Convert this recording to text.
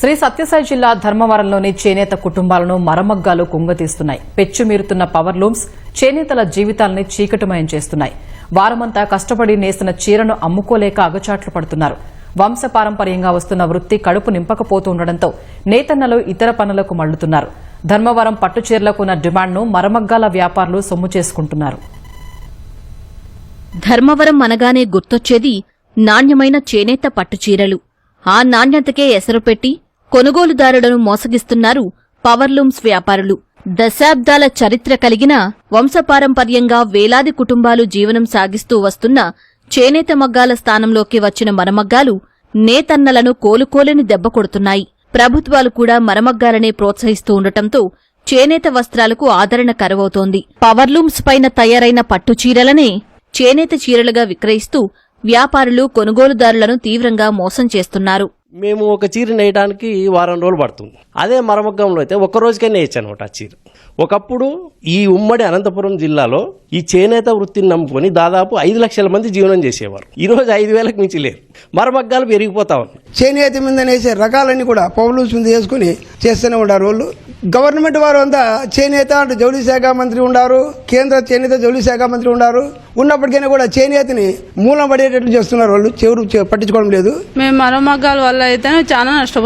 శ్రీ సత్యసాయి జిల్లా ధర్మవరంలోని చేనేత కుటుంబాలను మరమగ్గాలు కుంగతీస్తున్నాయి. పెచ్చుమీరుతున్న పవర్ లూమ్స్ చేనేతల జీవితాలని చీకటిమయం చేస్తున్నాయి. వారమంతా కష్టపడి నేసిన చీరను అమ్ముకోలేక అగచాట్లు పడుతున్నారు. వంశపారంపర్యంగా వస్తున్న వృత్తి కడుపు నింపకపోతుండటంతో నేతన్నలు ఇతర పనులకు మళ్ళుతున్నారు ధర్మవరం పట్టు చీరలకు ఉన్న డిమాండ్ను మరమగ్గాల వ్యాపారులు సొమ్ము చేసుకుంటున్నారు. ధర్మవరం అనగానే గుర్తొచ్చేది నాణ్యమైన చేనేత పట్టుచీరలు ఆ నాణ్యతకే ఎసరుపెట్టి కొనుగోలుదారులను మోసగిస్తున్నారు పవర్లూమ్స్ వ్యాపారులు. దశాబ్దాల చరిత్ర కలిగిన వంశపారంపర్యంగా వేలాది కుటుంబాలు జీవనం సాగిస్తూ వస్తున్న చేనేత మగ్గాల స్థానంలోకి వచ్చిన మరమగ్గాలు నేతన్నలను కోలుకోలేని దెబ్బ కొడుతున్నాయి. ప్రభుత్వాలు కూడా మరమగ్గాలనే ప్రోత్సహిస్తూ ఉండటంతో చేనేత వస్త్రాలకు ఆదరణ కరువవుతోంది. పవర్లూమ్స్ పైన తయారైన పట్టు చీరలనే చేనేత చీరలుగా విక్రయిస్తూ వ్యాపారులు కొనుగోలుదారులను తీవ్రంగా మోసం చేస్తున్నారు. మేము ఒక చీర నేయడానికి వారం రోజులు పడుతుంది. అదే మరమగ్గంలో అయితే ఒక్క రోజుకే నేయచ్చు అనమాట ఆ చీర. ఒకప్పుడు ఈ ఉమ్మడి అనంతపురం జిల్లాలో ఈ చేనేత వృత్తిని నమ్ముకొని దాదాపు ఐదు లక్షల మంది జీవనం చేసేవారు. ఈరోజు ఐదు వేలకు మించి లేరు. మరమగ్గాలు పెరిగిపోతా ఉన్నాయి. చేనేత మీదనేసే రకాలన్నీ కూడా పౌలూస్ మీద వేసుకుని చేస్తూనే ఉండారు వాళ్ళు. గవర్నమెంట్ వారు అంతా చేనేత అంటే జౌళి శాఖ మంత్రి ఉన్నారు కేంద్ర చేనేత జౌళి శాఖ మంత్రి ఉన్నారు ఉన్నప్పటికైనా కూడా చేనేతని మూలం పడేటట్లు చేస్తున్నారు వాళ్ళు. చెవురు పట్టించుకోవడం లేదు. మేము మరమగ్గాల వల్ల అయితే చాలా నష్టపోతున్నాం